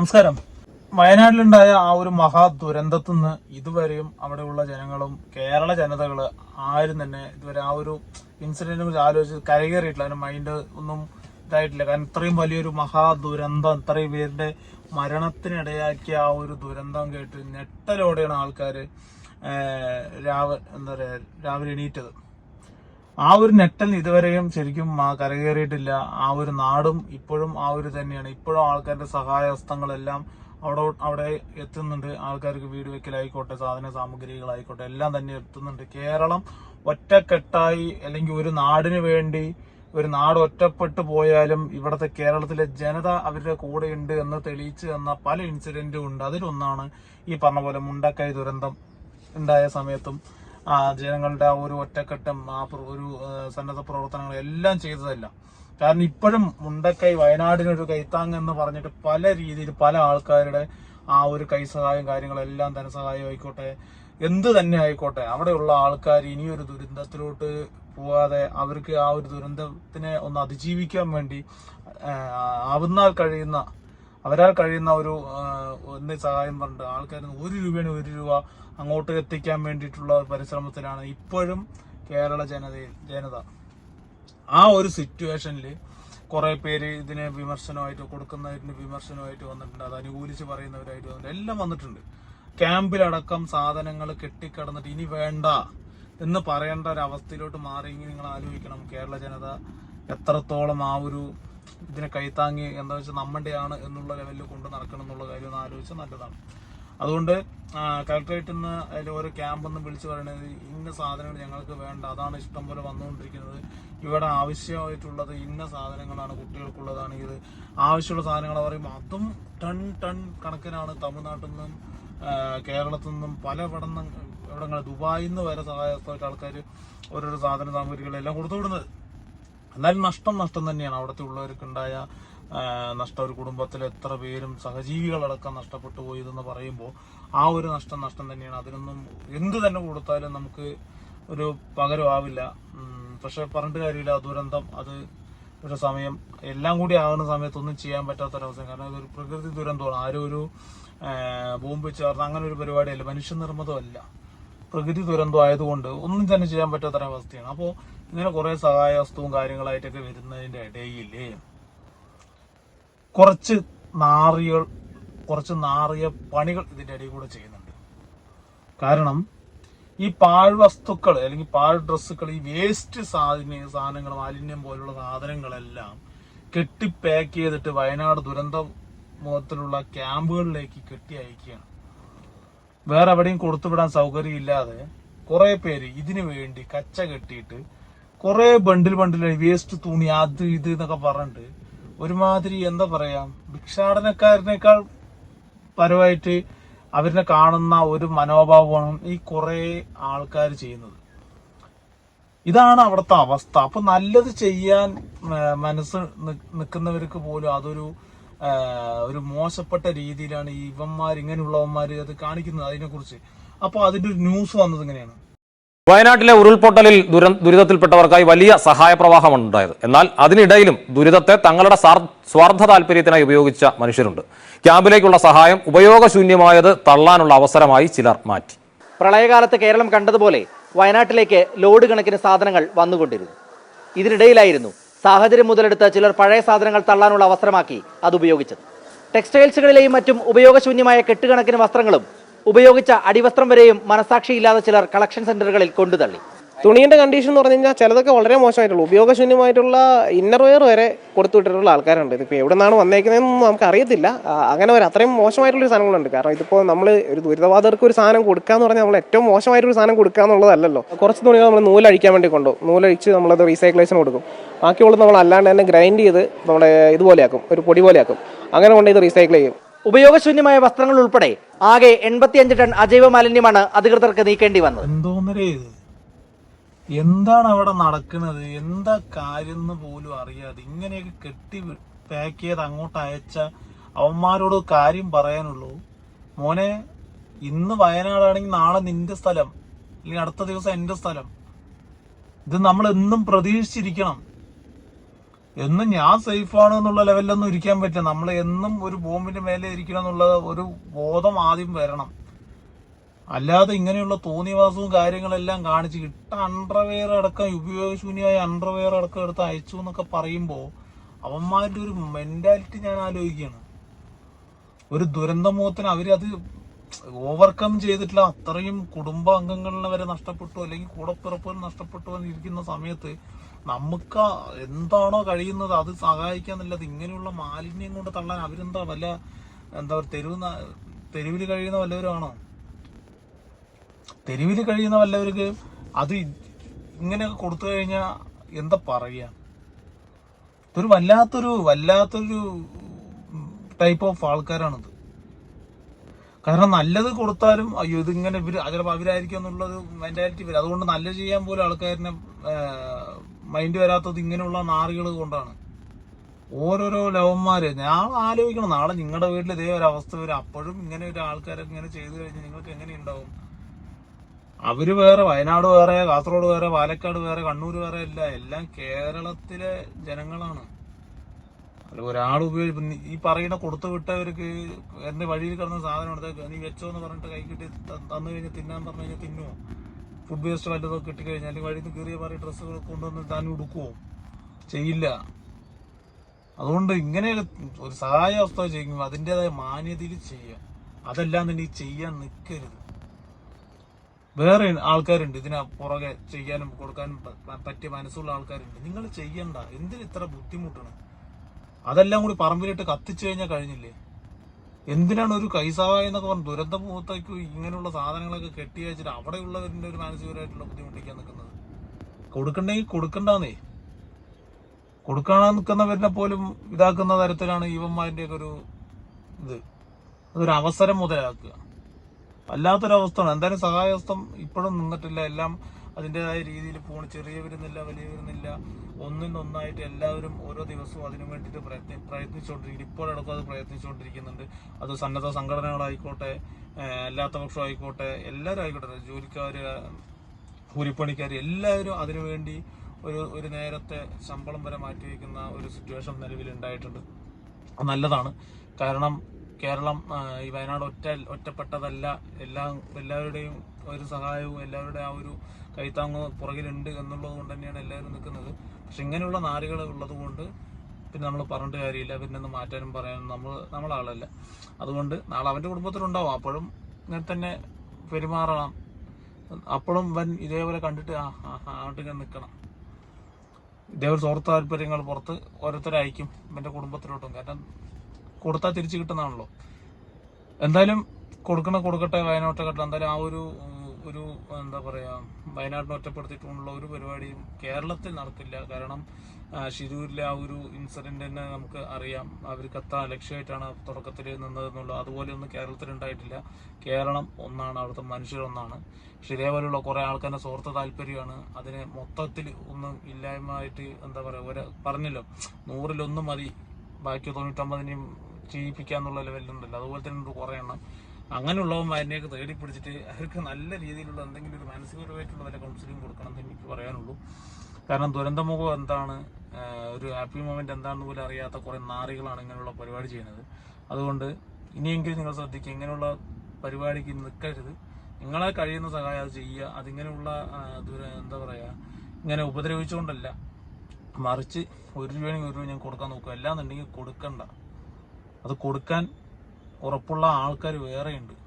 നമസ്കാരം. വയനാട്ടിലുണ്ടായ ആ ഒരു മഹാ ദുരന്തത്തിൽ നിന്ന് ഇതുവരെയും അവിടെയുള്ള ജനങ്ങളും കേരള ജനതകൾ ആരും തന്നെ ഇതുവരെ ആ ഒരു ഇൻസിഡന്റിനെ കുറിച്ച് ആലോചിച്ച് കരകയറിയിട്ടില്ല. അതിന്റെ മൈൻഡ് ഒന്നും ഇതായിട്ടില്ല. കാരണം ഇത്രയും വലിയൊരു മഹാ ദുരന്തം ഇത്രയും പേരുടെ മരണത്തിനിടയാക്കിയ ആ ഒരു ദുരന്തം കേട്ട് ഞെട്ടലോടെയാണ് ആൾക്കാര് ഏഹ്, രാവ് എന്താ പറയാ രാവിലെ എണീറ്റത്. ആ ഒരു നെറ്റൽ ഇതുവരെയും ശരിക്കും കരകയറിയിട്ടില്ല. ആ ഒരു നാടും ഇപ്പോഴും ആ ഒരു തന്നെയാണ്. ഇപ്പോഴും ആൾക്കാരുടെ സഹായഹസ്തങ്ങളെല്ലാം അവിടെ അവിടെ എത്തുന്നുണ്ട്. ആൾക്കാർക്ക് വീട് വെക്കലായിക്കോട്ടെ സാധന സാമഗ്രികളായിക്കോട്ടെ എല്ലാം തന്നെ എത്തുന്നുണ്ട്. കേരളം ഒറ്റക്കെട്ടായി അല്ലെങ്കിൽ ഒരു നാടിന് വേണ്ടി ഒരു നാട് ഒറ്റപ്പെട്ടു പോയാലും ഇവിടുത്തെ കേരളത്തിലെ ജനത അവരുടെ കൂടെയുണ്ട് എന്ന് തെളിയിച്ചു തന്ന പല ഇൻസിഡന്റും ഉണ്ട്. അതിലൊന്നാണ് ഈ പറഞ്ഞ പോലെ മുണ്ടക്കൈ ദുരന്തം ഉണ്ടായ സമയത്തും ജനങ്ങളുടെ ആ ഒരു ഒറ്റക്കെട്ടും ആ ഒരു ആ, സന്നദ്ധ പ്രവർത്തനങ്ങൾ എല്ലാം ചെയ്തതല്ല. കാരണം ഇപ്പോഴും മുണ്ടക്കൈ വയനാടിനൊരു കൈത്താങ് എന്ന് പറഞ്ഞിട്ട് പല രീതിയിൽ പല ആൾക്കാരുടെ ആ ഒരു കൈ സഹായം കാര്യങ്ങളെല്ലാം ധനസഹായം ആയിക്കോട്ടെ എന്ത് തന്നെ ആയിക്കോട്ടെ അവിടെയുള്ള ആൾക്കാർ ഇനിയൊരു ദുരന്തത്തിലോട്ട് പോവാതെ അവർക്ക് ആ ഒരു ദുരന്തത്തിനെ ഒന്ന് അതിജീവിക്കാൻ വേണ്ടി ആ, ആവുന്നാൽ കഴിയുന്ന അവരാൽ കഴിയുന്ന ഒരു എന്ത് സഹായം പറഞ്ഞിട്ട് ആൾക്കാർ ഒരു രൂപയാണ് ഒരു രൂപ അങ്ങോട്ട് എത്തിക്കാൻ വേണ്ടിയിട്ടുള്ള പരിശ്രമത്തിലാണ് ഇപ്പോഴും കേരള ജനത ജനത. ആ ഒരു സിറ്റുവേഷനിൽ കുറേ പേര് ഇതിനെ വിമർശനമായിട്ട് കൊടുക്കുന്നതിന് വിമർശനമായിട്ട് വന്നിട്ടുണ്ട്. അത് അനുകൂലിച്ച് പറയുന്നവരായിട്ട് വന്നിട്ടുണ്ട്. എല്ലാം വന്നിട്ടുണ്ട്. ക്യാമ്പിലടക്കം സാധനങ്ങൾ കെട്ടിക്കിടന്നിട്ട് ഇനി വേണ്ട എന്ന് പറയേണ്ട ഒരു അവസ്ഥയിലോട്ട് മാറിയെങ്കിൽ നിങ്ങൾ ആലോചിക്കണം. കേരള ജനത എത്രത്തോളം ആ ഒരു ഇതിനെ കൈത്താങ്ങി എന്താ വെച്ചാൽ നമ്മുടെയാണ് എന്നുള്ള ലെവലിൽ കൊണ്ട് നടക്കണം എന്നുള്ള കാര്യം ഒന്ന് ആലോചിച്ചാൽ നല്ലതാണ്. അതുകൊണ്ട് കളക്ടറേറ്റിൽ നിന്ന് അതിൽ ഓരോ ക്യാമ്പ് ഒന്ന് വിളിച്ചു പറയണത് ഇന്ന സാധനങ്ങൾ ഞങ്ങൾക്ക് വേണ്ട അതാണ് ഇഷ്ടം പോലെ വന്നുകൊണ്ടിരിക്കുന്നത്. ഇവിടെ ആവശ്യമായിട്ടുള്ളത് ഇന്ന സാധനങ്ങളാണ് കുട്ടികൾക്കുള്ളതാണ് ഇത്. ആവശ്യമുള്ള സാധനങ്ങൾ പറയുമ്പോൾ അതും ടൺ ടൺ കണക്കിനാണ് തമിഴ്നാട്ടിൽ നിന്നും കേരളത്തിൽ നിന്നും പല ഇവിടങ്ങളിൽ ദുബായിൽ നിന്ന് വരെ സഹായത്തോട്ട് ആൾക്കാർ ഓരോരോ സാധന സാമഗ്രികളെല്ലാം കൊടുത്തു വിടുന്നത് എന്നാലും നഷ്ടം നഷ്ടം തന്നെയാണ്. അവിടുത്തെ ഉള്ളവർക്കുണ്ടായ നഷ്ടം ഒരു കുടുംബത്തിൽ എത്ര പേരും സഹജീവികളടക്കം നഷ്ടപ്പെട്ടു പോയതെന്ന് പറയുമ്പോൾ ആ ഒരു നഷ്ടം നഷ്ടം തന്നെയാണ്. അതിനൊന്നും എന്ത് തന്നെ കൊടുത്താലും നമുക്ക് ഒരു പകരമാവില്ല പക്ഷെ പറഞ്ഞിട്ട് കാര്യമില്ല. ദുരന്തം അത് ഒരു സമയം എല്ലാം കൂടി ആകുന്ന സമയത്തൊന്നും ചെയ്യാൻ പറ്റാത്തൊരവസ്ഥ കാരണം ഇതൊരു പ്രകൃതി ദുരന്തമാണ്. ആരും ഒരു ബോംബ് ചേർന്ന് അങ്ങനെ ഒരു പരിപാടിയല്ല. മനുഷ്യനിർമ്മിതമല്ല പ്രകൃതി ദുരന്തം ആയതുകൊണ്ട് ഒന്നും തന്നെ ചെയ്യാൻ പറ്റാത്തൊരവസ്ഥയാണ്. അപ്പോൾ ഇങ്ങനെ സഹായ വസ്തുവും കാര്യങ്ങളായിട്ടൊക്കെ വരുന്നതിന്റെ ഇടയിൽ കുറച്ച് നാറികൾ കുറച്ച് നാറിയ പണികൾ ഇതിന്റെ ഇടയിൽ കൂടെ ചെയ്യുന്നുണ്ട്. കാരണം ഈ പാഴ്വസ്തുക്കൾ അല്ലെങ്കിൽ പാഴ് ഡ്രസ്സുകൾ ഈ വേസ്റ്റ് സാധന സാധനങ്ങൾ മാലിന്യം പോലുള്ള സാധനങ്ങളെല്ലാം കെട്ടി പാക്ക് ചെയ്തിട്ട് വയനാട് ദുരന്ത മുഖത്തിലുള്ള ക്യാമ്പുകളിലേക്ക് കെട്ടി അയക്കുകയാണ് വേറെ എവിടെയും കൊടുത്തുവിടാൻ സൗകര്യം ഇല്ലാതെ കുറെ പേര് ഇതിനു വേണ്ടി കച്ച കെട്ടിയിട്ട് കുറെ ബണ്ടിൽ ബണ്ടിൽ വേസ്റ്റ് തുണി അത് ഇത് എന്നൊക്കെ പറഞ്ഞിട്ട് ഒരുമാതിരി എന്താ പറയാ ഭിക്ഷാടനക്കാരനേക്കാൾ പരമായിട്ട് അവരിനെ കാണുന്ന ഒരു മനോഭാവമാണ് ഈ കുറെ ആൾക്കാർ ചെയ്യുന്നത്. ഇതാണ് അവിടുത്തെ അവസ്ഥ. അപ്പൊ നല്ലത് ചെയ്യാൻ മനസ്സ് നിൽക്കുന്നവർക്ക് പോലും അതൊരു ഒരു മോശപ്പെട്ട രീതിയിലാണ് ഈ ഇവന്മാർ ഇങ്ങനെയുള്ളവന്മാർ അത് കാണിക്കുന്നത് അതിനെക്കുറിച്ച്. അപ്പോൾ അപ്പൊ അതിന്റെ ഒരു ന്യൂസ് വന്നത് ഇങ്ങനെയാണ്. വയനാട്ടിലെ ഉരുൾപൊട്ടലിൽ ദുര- ദുരിതത്തിൽപ്പെട്ടവർക്കായി വലിയ സഹായ പ്രവാഹമാണ് ഉണ്ടായത് എന്നാൽ അതിനിടയിലും ദുരിതത്തെ തങ്ങളുടെ സ്വാർത്ഥ താല്പര്യത്തിനായി ഉപയോഗിച്ച മനുഷ്യരുണ്ട്. ക്യാമ്പിലേക്കുള്ള സഹായം ഉപയോഗശൂന്യമായത് തള്ളാനുള്ള അവസരമായി ചിലർ മാറ്റി. പ്രളയകാലത്ത് കേരളം കണ്ടതുപോലെ വയനാട്ടിലേക്ക് ലോഡ് കണക്കിന് സാധനങ്ങൾ വന്നുകൊണ്ടിരുന്നു. ഇതിനിടയിലായിരുന്നു സാഹചര്യം മുതലെടുത്ത് ചിലർ പഴയ സാധനങ്ങൾ തള്ളാനുള്ള അവസരമാക്കി അത് ഉപയോഗിച്ചത്. ടെക്സ്റ്റൈൽസുകളിലെയും മറ്റും ഉപയോഗശൂന്യമായ കെട്ടുകണക്കിന് വസ്ത്രങ്ങളും ഉപയോഗിച്ച അടിവസ്ത്രം വരെയും മനസാക്ഷിയില്ലാതെ ചിലർ കളക്ഷൻ സെന്ററുകളിൽ കൊണ്ടുതള്ളി. തുണീന്റെ കണ്ടീഷൻ എന്ന് പറഞ്ഞു കഴിഞ്ഞാൽ ചിലതൊക്കെ വളരെ മോശമായിട്ടുള്ളൂ. ഉപയോഗശൂന്യമായിട്ടുള്ള ഇന്നർവെയർ വരെ കൊടുത്തു വിട്ടിട്ടുള്ള ആൾക്കാരുണ്ട്. ഇതിപ്പോൾ എവിടെ നിന്നാണ് വന്നേക്കുന്നതെന്നൊന്നും നമുക്ക് അറിയത്തില്ല അങ്ങനെ ഒരു അത്രയും മോശമായിട്ടുള്ള സാധനങ്ങളുണ്ട്. കാരണം ഇതിപ്പോൾ നമ്മൾ ഒരു ദുരിതബാധകർക്ക് ഒരു സാധനം കൊടുക്കുക എന്ന് പറഞ്ഞാൽ നമ്മൾ ഏറ്റവും മോശമായിട്ടൊരു സാധനം കൊടുക്കുക എന്നുള്ളതല്ലല്ലോ. കുറച്ച് തുണികൾ നമ്മൾ നൂലഴിക്കാൻ വേണ്ടി കൊണ്ടുപോകും നൂലഴിച്ച് നമ്മളത് റീസൈക്ലേഷൻ കൊടുക്കും. ബാക്കിയുള്ളത് നമ്മൾ അല്ലാണ്ട് തന്നെ ഗ്രൈൻഡ് ചെയ്ത് നമ്മുടെ ഇതുപോലെയാക്കും ഒരു പൊടി പോലെയാക്കും. അങ്ങനെ കൊണ്ട് ഇത് റീസൈക്കിൾ ചെയ്യും. ഉപയോഗശൂന്യമായ വസ്ത്രങ്ങൾ ഉൾപ്പെടെ ആകെ എൺപത്തിയഞ്ച് ടൺ അജൈവ മാലിന്യമാണ് അധികൃതർക്ക് നീക്കേണ്ടി വന്നത്. എന്താണ് അവിടെ നടക്കുന്നത്? എന്താ കാര്യം എന്ന് പോലും അറിയാതെ ഇങ്ങനെയൊക്കെ കെട്ടി പാക്ക് ചെയ്ത് അങ്ങോട്ട് അയച്ച അവന്മാരോട് കാര്യം പറയാനുള്ളൂ. മോനെ ഇന്ന് വയനാടാണെങ്കിൽ നാളെ നിന്റെ സ്ഥലം അല്ലെങ്കിൽ അടുത്ത ദിവസം എന്റെ സ്ഥലം. ഇത് നമ്മൾ എന്നും പ്രതീക്ഷിച്ചിരിക്കണം. എന്നും ഞാൻ സേഫാണ് എന്നുള്ള ലെവലിലൊന്നും ഇരിക്കാൻ പറ്റില്ല. നമ്മൾ എന്നും ഒരു ബോംബിന്റെ മേലെ ഇരിക്കണം എന്നുള്ള ഒരു ബോധം ആദ്യം വരണം. അല്ലാതെ ഇങ്ങനെയുള്ള തോന്നിവാസവും കാര്യങ്ങളെല്ലാം കാണിച്ച് ഇട്ട അണ്ടർവെയർ അടക്കം ഉപയോഗശൂന്യമായ അണ്ടർവെയർ അടക്കം എടുത്ത് അയച്ചു എന്നൊക്കെ പറയുമ്പോൾ അവന്മാരുടെ ഒരു മെന്റാലിറ്റി ഞാൻ ആലോചിക്കുകയാണ്. ഒരു ദുരന്തമുഖത്തിന് അവരത് ഓവർകം ചെയ്തിട്ടില്ല. അത്രയും കുടുംബ അംഗങ്ങളിനെ വരെ നഷ്ടപ്പെട്ടു അല്ലെങ്കിൽ കൂടപ്പിറപ്പുകൾ നഷ്ടപ്പെട്ടു എന്നിരിക്കുന്ന സമയത്ത് നമുക്ക് എന്താണോ കഴിയുന്നത് അത് സഹായിക്കാന്നുള്ളത് ഇങ്ങനെയുള്ള മാലിന്യം കൊണ്ട് തള്ളാൻ അവരെന്താ വല്ല എന്താ പറയുക തെരുവ് തെരുവിൽ കഴിയുന്ന വല്ലവരാണോ? തെരുവിൽ കഴിയുന്ന വല്ലവർക്ക് അത് ഇങ്ങനെയൊക്കെ കൊടുത്തു കഴിഞ്ഞാൽ എന്താ പറയുക ഇതൊരു വല്ലാത്തൊരു വല്ലാത്തൊരു ടൈപ്പ് ഓഫ് ആൾക്കാരാണിത്. കാരണം നല്ലത് കൊടുത്താലും അയ്യോ ഇതിങ്ങനെ ഇവർ ചിലപ്പോൾ അവരായിരിക്കും എന്നുള്ളൊരു മെന്റാലിറ്റി വരും. അതുകൊണ്ട് നല്ലത് ചെയ്യാൻ പോലും ആൾക്കാരിനെ മൈൻഡ് വരാത്തത് ഇങ്ങനെയുള്ള നാറികൾ കൊണ്ടാണ്. ഓരോരോ ലവന്മാര് ഞാൻ ആലോചിക്കണം. നാളെ നിങ്ങളുടെ വീട്ടിൽ ഇതേ ഒരു അവസ്ഥ വരും. അപ്പോഴും ഇങ്ങനെ ഒരു ആൾക്കാരൊക്കെ ഇങ്ങനെ ചെയ്തു കഴിഞ്ഞാൽ നിങ്ങൾക്ക് എങ്ങനെ ഉണ്ടാവും അവർ വേറെ വയനാട് വേറെ കാസർഗോഡ് വേറെ പാലക്കാട് വേറെ കണ്ണൂർ വേറെ ഇല്ല എല്ലാം കേരളത്തിലെ ജനങ്ങളാണ്. അല്ല ഒരാൾ ഉപയോഗിച്ച് ഈ പറയുന്ന കൊടുത്തു വിട്ടവർക്ക് എന്റെ വഴിയിൽ കിടന്ന സാധനം എടുത്ത് നീ വെച്ചോ എന്ന് പറഞ്ഞിട്ട് കൈ കിട്ടി തന്നു കഴിഞ്ഞാൽ തിന്നാൻ പറഞ്ഞു കഴിഞ്ഞാൽ തിന്നുമോ ഫുഡ് വേസ്റ്റ് വല്ലതൊക്കെ കിട്ടിക്കഴിഞ്ഞാൽ വഴിയിൽ നിന്ന് കീറിയ പറയും ഡ്രസ്സുകൾ കൊണ്ടുവന്ന് താൻ ഉടുക്കുവോ? ചെയ്യില്ല. അതുകൊണ്ട് ഇങ്ങനെ ഒരു സഹായ അവസ്ഥ ചെയ്യുമ്പോൾ അതിന്റെതായ മാന്യതയിൽ ചെയ്യുക അതെല്ലാം തന്നെ ഈ ചെയ്യാൻ നിൽക്കരുത് വേറെ ആൾക്കാരുണ്ട് ഇതിനെ പുറകെ ചെയ്യാനും കൊടുക്കാനും പറ്റിയ മനസ്സുള്ള ആൾക്കാരുണ്ട്. നിങ്ങൾ ചെയ്യണ്ട. എന്തിന് ഇത്ര ബുദ്ധിമുട്ടണം? അതെല്ലാം കൂടി പറമ്പിലിട്ട് കത്തിച്ചു കഴിഞ്ഞാൽ കഴിഞ്ഞില്ലേ? എന്തിനാണ് ഒരു കൈസവായ എന്നൊക്കെ പറഞ്ഞ് ദുരന്ത മുഖത്തേക്ക് ഇങ്ങനെയുള്ള സാധനങ്ങളൊക്കെ കെട്ടി വെച്ചിട്ട് അവിടെയുള്ളവരുടെ ഒരു മാനസികപരമായിട്ടുള്ള ബുദ്ധിമുട്ടിക്കാൻ നിൽക്കുന്നത്? കൊടുക്കണ്ടെങ്കിൽ കൊടുക്കണ്ടെന്നേ. കൊടുക്കാൻ നിൽക്കുന്നവരിനെ പോലും ഇതാക്കുന്ന തരത്തിലാണ് ഇവന്മാരുടെ ഒക്കെ ഒരു ഇത്. അതൊരു അവസരം മുതലാക്കുക. വല്ലാത്തൊരവസ്ഥയാണ്. എന്തായാലും സഹായഹസ്തം ഇപ്പോഴും നിന്നിട്ടില്ല. എല്ലാം അതിന്റെതായ രീതിയിൽ പോണ്. ചെറിയ വരുന്നില്ല വലിയ വരുന്നില്ല ഒന്നിനൊന്നായിട്ട് എല്ലാവരും ഓരോ ദിവസവും അതിനു വേണ്ടിയിട്ട് പ്രയത്നി പ്രയത്നിച്ചുകൊണ്ടിരിക്കും ഇപ്പോഴടക്കം അത് പ്രയത്നിച്ചുകൊണ്ടിരിക്കുന്നുണ്ട് അത് സന്നദ്ധ സംഘടനകളായിക്കോട്ടെ അല്ലാത്ത പക്ഷം ആയിക്കോട്ടെ എല്ലാവരും ആയിക്കോട്ടെ. ജോലിക്കാർ കൂലിപ്പണിക്കാർ എല്ലാവരും അതിനുവേണ്ടി ഒരു ഒരു നേരത്തെ ശമ്പളം വരെ മാറ്റി വയ്ക്കുന്ന ഒരു സിറ്റുവേഷൻ നിലവിൽ ഉണ്ടായിട്ടുണ്ട് നല്ലതാണ്. കാരണം കേരളം ഈ വയനാട് ഒറ്റ ഒറ്റപ്പെട്ടതല്ല. എല്ലാം എല്ലാവരുടെയും ഒരു സഹായവും എല്ലാവരുടെ ആ ഒരു കൈത്താങ്ങ് പുറകിലുണ്ട് എന്നുള്ളത് കൊണ്ട് തന്നെയാണ് എല്ലാവരും നിൽക്കുന്നത്. പക്ഷെ ഇങ്ങനെയുള്ള നാരുകൾ ഉള്ളത് കൊണ്ട് പിന്നെ നമ്മൾ പറഞ്ഞിട്ട് കാര്യമില്ല. പിന്നെ ഒന്ന് മാറ്റാനും പറയാനും നമ്മൾ നമ്മളാളല്ല അതുകൊണ്ട് നാളെ അവന്റെ കുടുംബത്തിലുണ്ടാവും. അപ്പോഴും ഇങ്ങനെ തന്നെ പെരുമാറണം. അപ്പോഴും വൻ ഇതേപോലെ കണ്ടിട്ട് ആ ആ അങ്ങോട്ട് ഇങ്ങനെ നിൽക്കണം. ഇതേപോലെ സുഹൃത്ത് താല്പര്യങ്ങൾ പുറത്ത് ഓരോരുത്തരായിരിക്കും എന്റെ കുടുംബത്തിലോട്ടും. കാരണം കൊടുത്താൽ തിരിച്ചു കിട്ടുന്നതാണല്ലോ. എന്തായാലും കൊടുക്കണ കൊടുക്കട്ടെ വയനാട്ടൊക്കെ എന്തായാലും ആ ഒരു ഒരു എന്താ പറയുക വയനാട്ടിനെ ഒറ്റപ്പെടുത്തിയിട്ടുള്ള ഒരു പരിപാടിയും കേരളത്തിൽ നടത്തില്ല കാരണം ഷിരൂരിലെ ആ ഒരു ഇൻസിഡന്റ് തന്നെ നമുക്ക് അറിയാം. അവർക്ക് എത്ര ലക്ഷ്യമായിട്ടാണ് തുടക്കത്തിൽ നിന്നതെന്നുള്ളത് അതുപോലെ ഒന്നും കേരളത്തിൽ ഉണ്ടായിട്ടില്ല. കേരളം ഒന്നാണ് അവിടുത്തെ മനുഷ്യരൊന്നാണ് പക്ഷെ ഇതേപോലെയുള്ള കുറേ ആൾക്കാരുടെ സ്വാർത്ഥ താല്പര്യമാണ്. അതിനെ മൊത്തത്തിൽ ഒന്നും ഇല്ലായ്മയായിട്ട് എന്താ പറയുക ഒരു പറഞ്ഞല്ലോ. നൂറിലൊന്നും മതി. ബാക്കി തൊണ്ണൂറ്റൊമ്പതിനെയും ചെയ്യിപ്പിക്കാന്നുള്ള ലെവലിലുണ്ടല്ലോ അതുപോലെ തന്നെ ഉണ്ട് കുറേ എണ്ണം. അങ്ങനെയുള്ളവന്മാരിനെയൊക്കെ തേടി പിടിച്ചിട്ട് അവർക്ക് നല്ല രീതിയിലുള്ള എന്തെങ്കിലും ഒരു മാനസികപരമായിട്ടുള്ള വല്ല കൗൺസിലിംഗ് കൊടുക്കണം എന്ന് എനിക്ക് പറയാനുള്ളൂ. കാരണം ദുരന്തമുഖം എന്താണ്? ഒരു ഹാപ്പി മൊമെന്റ് എന്താണെന്ന് പോലും അറിയാത്ത കുറേ നാറികളാണ് ഇങ്ങനെയുള്ള പരിപാടി ചെയ്യുന്നത്. അതുകൊണ്ട് ഇനിയെങ്കിലും നിങ്ങൾ ശ്രദ്ധിക്കുക. ഇങ്ങനെയുള്ള പരിപാടിക്ക് നിൽക്കരുത്. നിങ്ങളെ കഴിയുന്ന സഹായം അത് ചെയ്യുക. അതിങ്ങനെയുള്ള എന്താ പറയുക ഇങ്ങനെ ഉപദ്രവിച്ചുകൊണ്ടല്ല. മറിച്ച് ഒരു രൂപയാണെങ്കിൽ ഒരു രൂപ ഞാൻ കൊടുക്കാൻ നോക്കുക. അല്ലാന്നുണ്ടെങ്കിൽ കൊടുക്കണ്ട. അത് കൊടുക്കാൻ ഉറപ്പുള്ള ആൾക്കാർ വേറെയുണ്ട്.